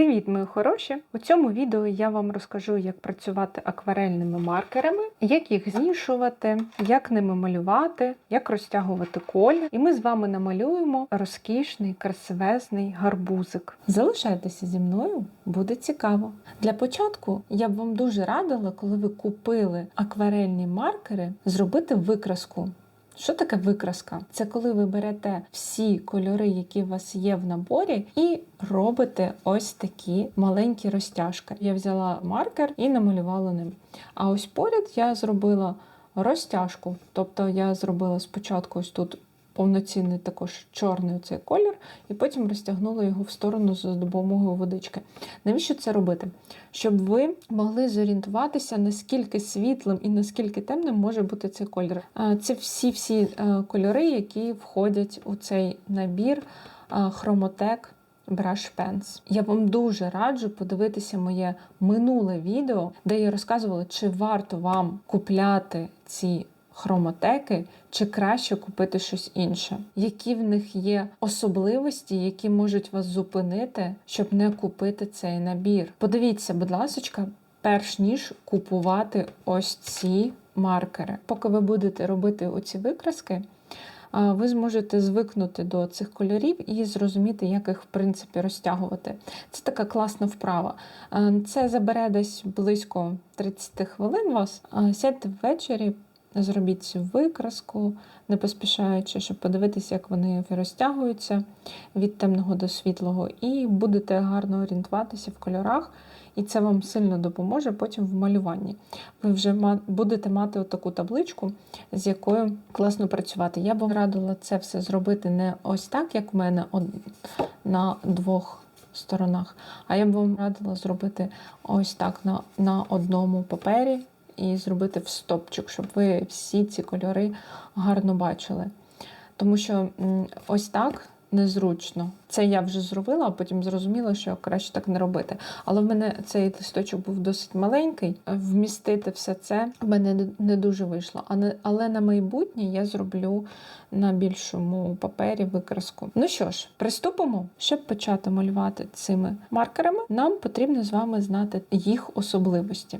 Привіт, мої хороші! У цьому відео я вам розкажу, як працювати акварельними маркерами, як їх змішувати, як ними малювати, як розтягувати колір. І ми з вами намалюємо розкішний, красивезний гарбузик. Залишайтеся зі мною, буде цікаво. Для початку я б вам дуже радила, коли ви купили акварельні маркери, зробити викраску. Що таке викраска? Це коли ви берете всі кольори, які у вас є в наборі, і робите ось такі маленькі розтяжки. Я взяла маркер і намалювала ним. А ось поряд я зробила розтяжку. Тобто я зробила спочатку ось тут повноцінний також чорний цей колір, і потім розтягнула його в сторону за допомогою водички. Навіщо це робити? Щоб ви могли зорієнтуватися, наскільки світлим і наскільки темним може бути цей колір. Це всі-всі е, кольори, які входять у цей набір хромотек. Brush Pens. Я вам дуже раджу подивитися моє минуле відео, де я розказувала, чи варто вам купляти ці хромотеки, чи краще купити щось інше, які в них є особливості, які можуть вас зупинити, щоб не купити цей набір. Подивіться, будь ласка, перш ніж купувати ось ці маркери. Поки ви будете робити оці викраски. Ви зможете звикнути до цих кольорів і зрозуміти, як їх в принципі розтягувати. Це така класна вправа. Це забере десь близько 30 хвилин вас. Сядьте ввечері, Зробіть цю викраску, не поспішаючи, щоб подивитися, як вони розтягуються від темного до світлого, і будете гарно орієнтуватися в кольорах, і це вам сильно допоможе потім в малюванні. Ви вже будете мати таку табличку, з якою класно працювати. Я б радила це все зробити не ось так, як в мене на двох сторонах, а я б вам радила зробити ось так на, на одному папері і зробити в стопчик, щоб ви всі ці кольори гарно бачили. Тому що ось так незручно. Це я вже зробила, а потім зрозуміла, що краще так не робити. Але в мене цей листочок був досить маленький. Вмістити все це в мене не дуже вийшло. Але на майбутнє я зроблю на більшому папері викраску. Ну що ж, приступимо, щоб почати малювати цими маркерами, нам потрібно з вами знати їх особливості.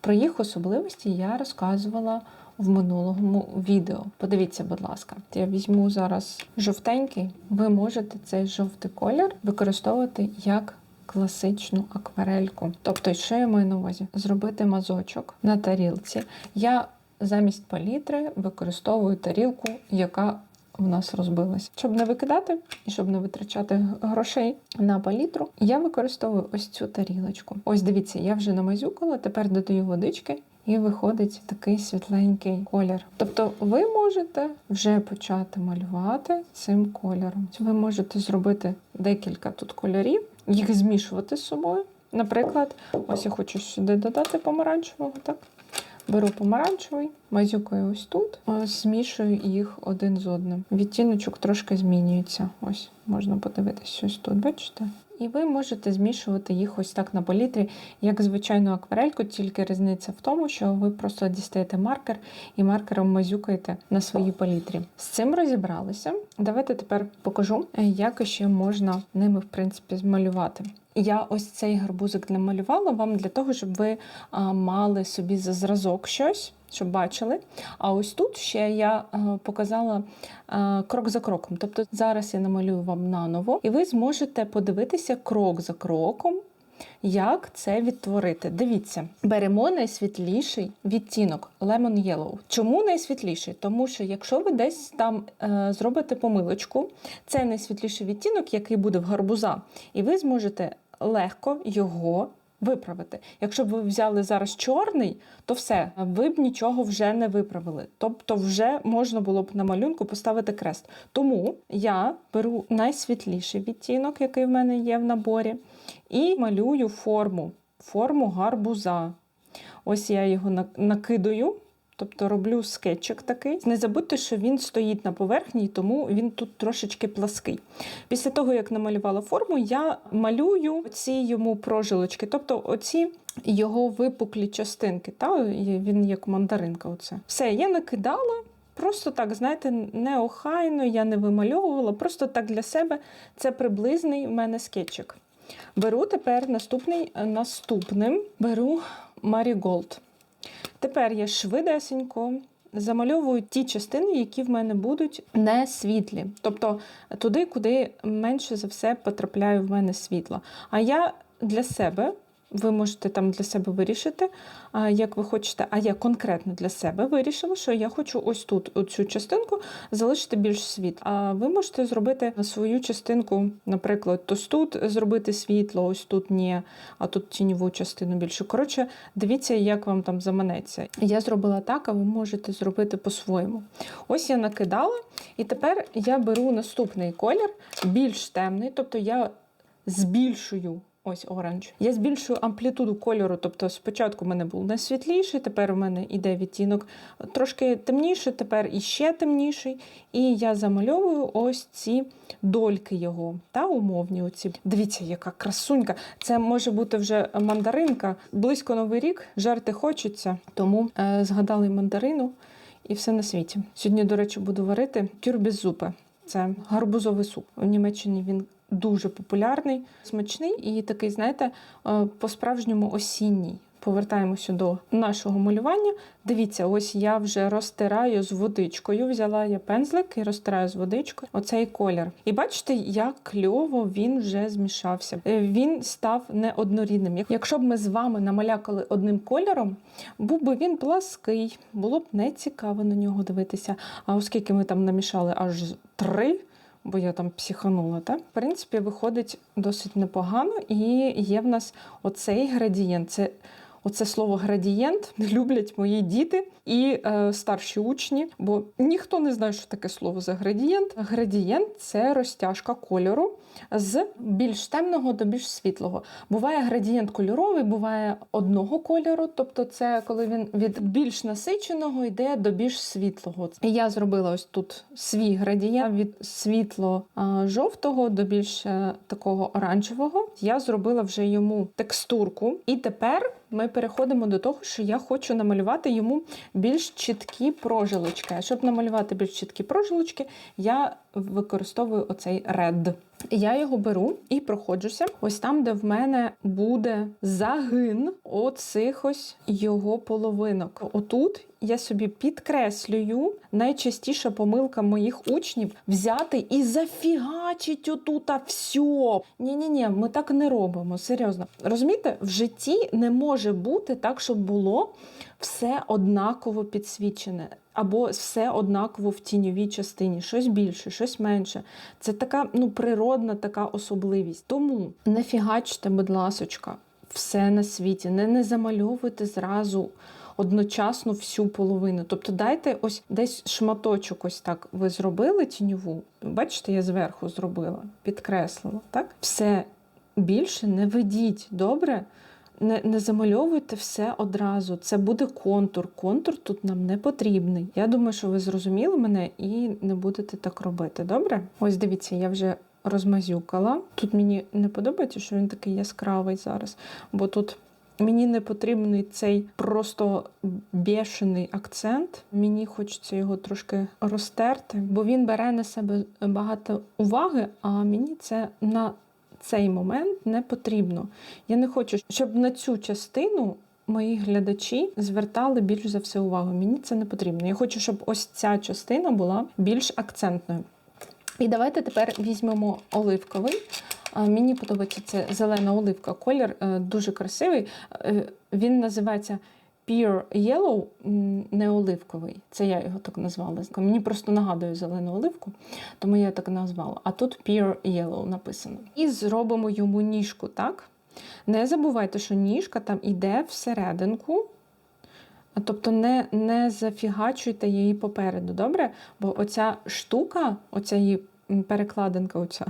Про їх особливості я розказувала в минулому відео. Подивіться, будь ласка, я візьму зараз жовтенький. Ви можете цей жовтий колір використовувати як класичну акварельку. Тобто, що я маю на увазі? Зробити мазочок на тарілці. Я замість палітри використовую тарілку, яка в нас розбилась. Щоб не викидати і щоб не витрачати грошей на палітру, я використовую ось цю тарілочку. Ось дивіться, я вже намазюкала, тепер додаю водички. І виходить такий світленький колір. Тобто ви можете вже почати малювати цим кольором. Ви можете зробити декілька тут кольорів, їх змішувати з собою. Наприклад, ось я хочу сюди додати помаранчевого. так? Беру помаранчевий, мазюкаю ось тут, змішую їх один з одним. Відтіночок трошки змінюється. Ось, можна подивитися ось тут, бачите? І ви можете змішувати їх ось так на палітрі, як звичайну акварельку, тільки різниця в тому, що ви просто дістаєте маркер і маркером мазюкаєте на своїй палітрі. З цим розібралися. Давайте тепер покажу, як ще можна ними, в принципі, змалювати. Я ось цей гарбузик намалювала вам для того, щоб ви мали собі за зразок щось, щоб бачили. А ось тут ще я показала крок за кроком. Тобто зараз я намалюю вам наново, і ви зможете подивитися крок за кроком. Як це відтворити? Дивіться, беремо найсвітліший відтінок Lemon Yellow. Чому найсвітліший? Тому що якщо ви десь там е, зробите помилочку, це найсвітліший відтінок, який буде в гарбуза, і ви зможете легко його виправити. Якщо б ви взяли зараз чорний, то все, ви б нічого вже не виправили. Тобто, вже можна було б на малюнку поставити крест. Тому я беру найсвітліший відтінок, який в мене є в наборі, і малюю форму, форму гарбуза. Ось я його накидаю. Тобто роблю скетчик такий. Не забудьте, що він стоїть на поверхні, тому він тут трошечки плаский. Після того, як намалювала форму, я малюю ці йому прожилочки, тобто оці його випуклі частинки. Та? Він як мандаринка. Оце. Все, я накидала. Просто так, знаєте, неохайно, я не вимальовувала, просто так для себе це приблизний в мене скетчик. Беру тепер наступний, наступним беру Marigold. Тепер я швидесенько замальовую ті частини, які в мене будуть не світлі. Тобто туди, куди менше за все потрапляє в мене світло. А я для себе. Ви можете там для себе вирішити, як ви хочете. А я конкретно для себе вирішила, що я хочу ось тут цю частинку залишити більш світ. А ви можете зробити свою частинку, наприклад, ось тут зробити світло, ось тут ні, а тут тіньову частину більше. Коротше, дивіться, як вам там заманеться. Я зробила так, а ви можете зробити по-своєму. Ось я накидала, і тепер я беру наступний колір, більш темний, тобто я збільшую. Ось оранж. Я збільшую амплітуду кольору. Тобто спочатку в мене був найсвітліший, тепер у мене йде відтінок трошки темніший, тепер іще темніший. І я замальовую ось ці дольки його та умовні. Оці. Дивіться, яка красунька. Це може бути вже мандаринка. Близько новий рік жарти хочеться, тому е, згадали мандарину і все на світі. Сьогодні, до речі, буду варити тюрбізупи. Це гарбузовий суп. У Німеччині він дуже популярний, смачний і такий, знаєте, е, по-справжньому осінній. Повертаємося до нашого малювання. Дивіться, ось я вже розтираю з водичкою. Взяла я пензлик і розтираю з водичкою оцей колір. І бачите, як кльово він вже змішався. Е, Він став неоднорідним. Якщо б ми з вами намалякали одним кольором, був би він плаский, було б не цікаво на нього дивитися. А оскільки ми там намішали аж три. Бо я там психанула, Та? В принципі, виходить досить непогано, і є в нас оцей градієнт. Це Оце слово градієнт люблять мої діти і е, старші учні, бо ніхто не знає, що таке слово за градієнт. Градієнт це розтяжка кольору з більш темного до більш світлого. Буває градієнт кольоровий, буває одного кольору, тобто це коли він від більш насиченого йде до більш світлого. І я зробила ось тут свій градієнт від світло-жовтого до більш е, такого оранжевого. Я зробила вже йому текстурку, і тепер ми переходимо до того, що я хочу намалювати йому більш чіткі прожилочки. А щоб намалювати більш чіткі прожилочки, я використовую оцей ред. Я його беру і проходжуся. Ось там, де в мене буде загин оцих ось його половинок. Отут я собі підкреслюю найчастіша помилка моїх учнів взяти і зафігачить отут все. Ні-ні-ні, ми так не робимо. Серйозно. Розумієте, в житті не може бути так, щоб було все однаково підсвічене. Або все однаково в тіньовій частині, щось більше, щось менше. Це така ну, природна така особливість. Тому не фігачте, будь ласочка, все на світі, не, не замальовуйте зразу одночасно всю половину. Тобто дайте ось десь шматочок, ось так ви зробили тіньову. Бачите, я зверху зробила, підкреслила. так? Все більше не ведіть, добре? Не не замальовуйте все одразу. Це буде контур. Контур тут нам не потрібний. Я думаю, що ви зрозуміли мене і не будете так робити. Добре? Ось дивіться, я вже розмазюкала. Тут мені не подобається, що він такий яскравий зараз, бо тут. Мені не потрібний цей просто бешений акцент. Мені хочеться його трошки розтерти, бо він бере на себе багато уваги, а мені це на цей момент не потрібно. Я не хочу, щоб на цю частину мої глядачі звертали більш за все увагу. Мені це не потрібно. Я хочу, щоб ось ця частина була більш акцентною. І давайте тепер візьмемо оливковий. Мені подобається це зелена оливка. Колір е, дуже красивий. Е, Він називається Pure Yellow, не оливковий. Це я його так назвала. Мені просто нагадує зелену оливку, тому я так назвала. А тут Pure Yellow написано. І зробимо йому ніжку, так? Не забувайте, що ніжка там іде всерединку. Тобто не не зафігачуйте її попереду, добре? Бо оця штука, оця її перекладинка, оця,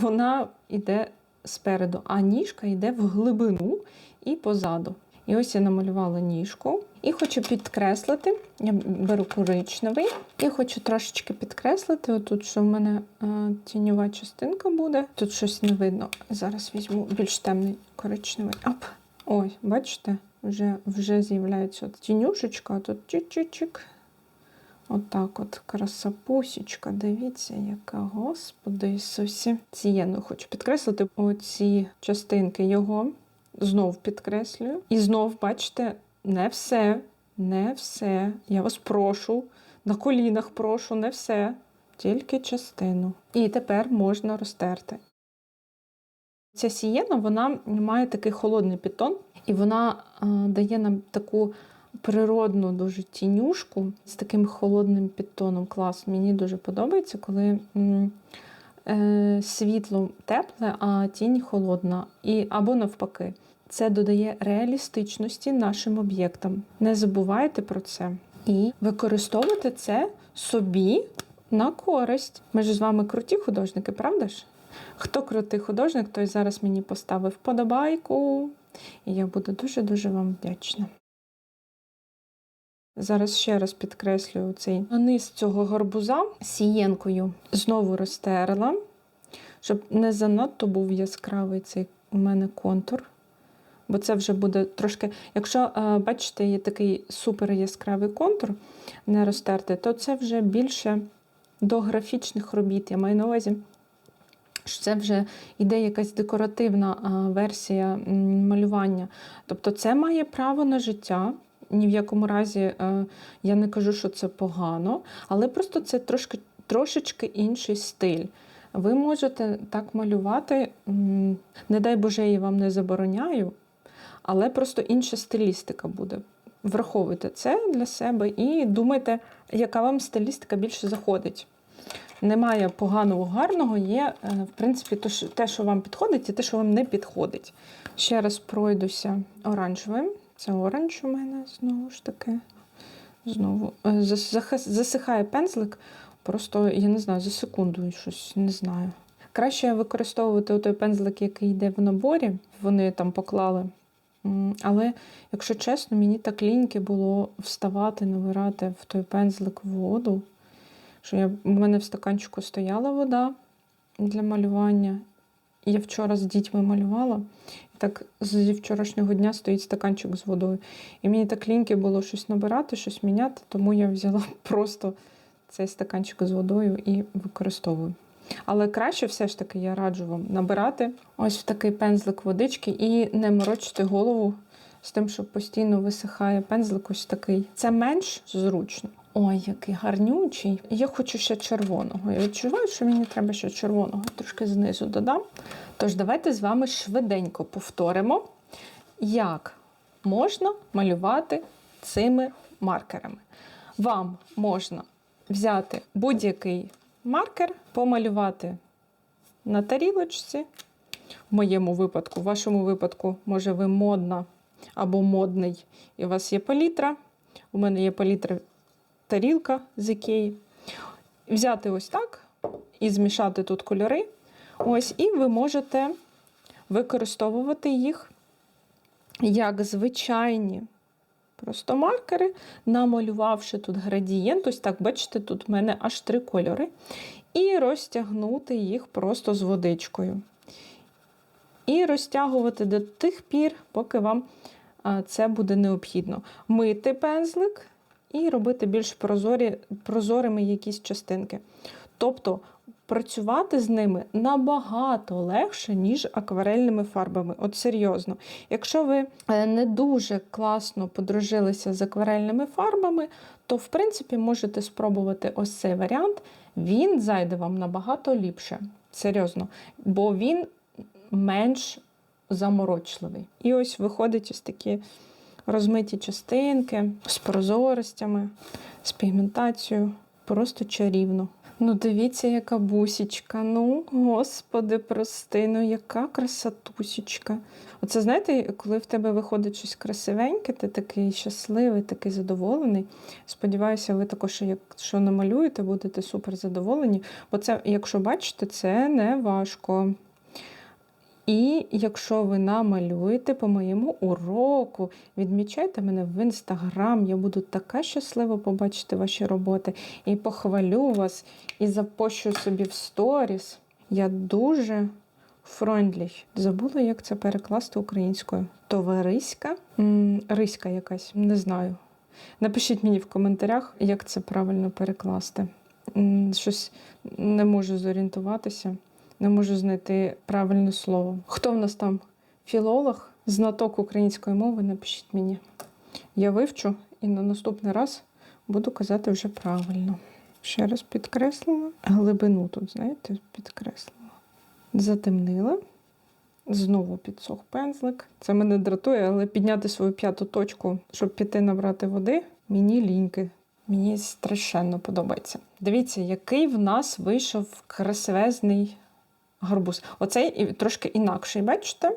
вона йде спереду, а ніжка йде в глибину і позаду. І ось я намалювала ніжку. І хочу підкреслити, я беру коричневий, і хочу трошечки підкреслити, отут, що в мене е, тіньова частинка буде. Тут щось не видно. Зараз візьму більш темний коричневий. Оп! Ой, бачите, вже вже з'являється тінюшечка, а тут чик-чик-чик. Отак от красапусічка, дивіться, яка, господи Ісусі. Цією хочу підкреслити оці частинки його. Знов підкреслюю. І знов, бачите, не все, не все. Я вас прошу, на колінах прошу, не все, тільки частину. І тепер можна розтерти. Ця сієна вона має такий холодний підтон, і вона е, дає нам таку природну дуже тінюшку з таким холодним підтоном. Клас. Мені дуже подобається, коли е, світло тепле, а тінь холодна. І, або навпаки. Це додає реалістичності нашим об'єктам. Не забувайте про це. І використовувати це собі на користь. Ми ж з вами круті художники, правда ж? Хто крутий художник, той зараз мені поставив вподобайку. І я буду дуже-дуже вам вдячна. Зараз ще раз підкреслюю цей низ цього гарбуза сієнкою знову розтерла, щоб не занадто був яскравий цей у мене контур. Бо це вже буде трошки. Якщо, е, бачите, є такий супер яскравий контур не розтертий, то це вже більше до графічних робіт. Я маю на увазі, що це вже йде якась декоративна е, версія малювання. Тобто це має право на життя. Ні в якому разі е, я не кажу, що це погано, але просто це трошки, трошечки інший стиль. Ви можете так малювати, не дай Боже, я вам не забороняю, але просто інша стилістика буде. Враховуйте це для себе і думайте, яка вам стилістика більше заходить. Немає поганого, гарного, є, е, в принципі, те, що вам підходить, і те, що вам не підходить. Ще раз пройдуся оранжевим. Це оранж у мене знову ж таки. Знову Е, засихає пензлик, просто, я не знаю, за секунду щось не знаю. Краще використовувати той пензлик, який йде в наборі, вони там поклали. Але, якщо чесно, мені так ліньки було вставати, набирати в той пензлик воду. Що я, у мене в стаканчику стояла вода для малювання. Я вчора з дітьми малювала, і так зі вчорашнього дня стоїть стаканчик з водою. І мені так ліньки було щось набирати, щось міняти, тому я взяла просто цей стаканчик з водою і використовую. Але краще все ж таки я раджу вам набирати ось в такий пензлик водички і не морочити голову з тим, що постійно висихає пензлик ось такий. Це менш зручно. Ой, який гарнючий. Я хочу ще червоного. Я відчуваю, що мені треба ще червоного. Трошки знизу додам. Тож давайте з вами швиденько повторимо, як можна малювати цими маркерами. Вам можна взяти будь-який маркер, помалювати на тарілочці. В моєму випадку, в вашому випадку, може, ви модна або модний, і у вас є палітра. У мене є палітра тарілка з ікеї. Взяти ось так і змішати тут кольори. Ось, і ви можете використовувати їх як звичайні просто маркери, намалювавши тут градієнт. Ось так, бачите, тут в мене аж три кольори. І розтягнути їх просто з водичкою. І розтягувати до тих пір, поки вам це буде необхідно. Мити пензлик і робити більш прозорі, прозорими якісь частинки. Тобто працювати з ними набагато легше, ніж акварельними фарбами. От серйозно. Якщо ви е, не дуже класно подружилися з акварельними фарбами, то в принципі можете спробувати ось цей варіант. Він зайде вам набагато ліпше. Серйозно. Бо він менш заморочливий. І ось виходить ось такі розмиті частинки з прозоростями, з пігментацією. Просто чарівно. Ну, дивіться, яка бусічка. Ну, господи, прости, ну яка красотусічка. Оце знаєте, коли в тебе виходить щось красивеньке, ти такий щасливий, такий задоволений. Сподіваюся, ви також, якщо намалюєте, будете супер задоволені. Бо це, якщо бачите, це не важко. І якщо ви намалюєте по моєму уроку, відмічайте мене в інстаграм. Я буду така щаслива побачити ваші роботи. І похвалю вас, і запощу собі в сторіс. Я дуже фрондлі. Забула, як це перекласти українською. Товариська? Риська якась, не знаю. Напишіть мені в коментарях, як це правильно перекласти. Щось не можу зорієнтуватися, не можу знайти правильне слово. Хто в нас там філолог, знаток української мови, напишіть мені. Я вивчу і на наступний раз буду казати вже правильно. Ще раз підкреслила. Глибину тут, знаєте, підкреслила. Затемнила. Знову підсох пензлик. Це мене дратує, але підняти свою п'яту точку, щоб піти набрати води, мені ліньки. Мені страшенно подобається. Дивіться, який в нас вийшов красивезний гарбуз. Оцей трошки інакший, бачите?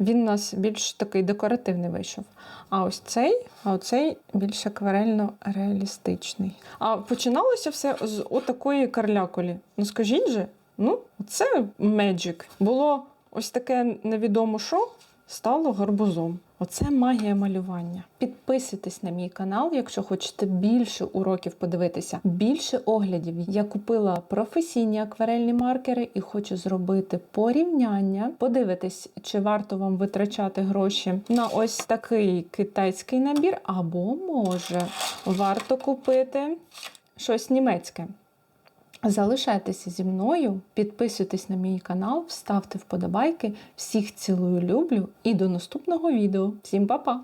Він у нас більш такий декоративний вийшов. А ось цей, а оцей більш акварельно реалістичний. А починалося все з отакої карляколі. Ну скажіть же, ну, це меджик. Було ось таке невідомо що, стало гарбузом. Оце магія малювання. Підписуйтесь на мій канал, якщо хочете більше уроків подивитися, більше оглядів. Я купила професійні акварельні маркери і хочу зробити порівняння. Подивитись, чи варто вам витрачати гроші на ось такий китайський набір, або може варто купити щось німецьке. Залишайтеся зі мною, підписуйтесь на мій канал, ставте вподобайки. Всіх цілую, люблю і до наступного відео. Всім па-па!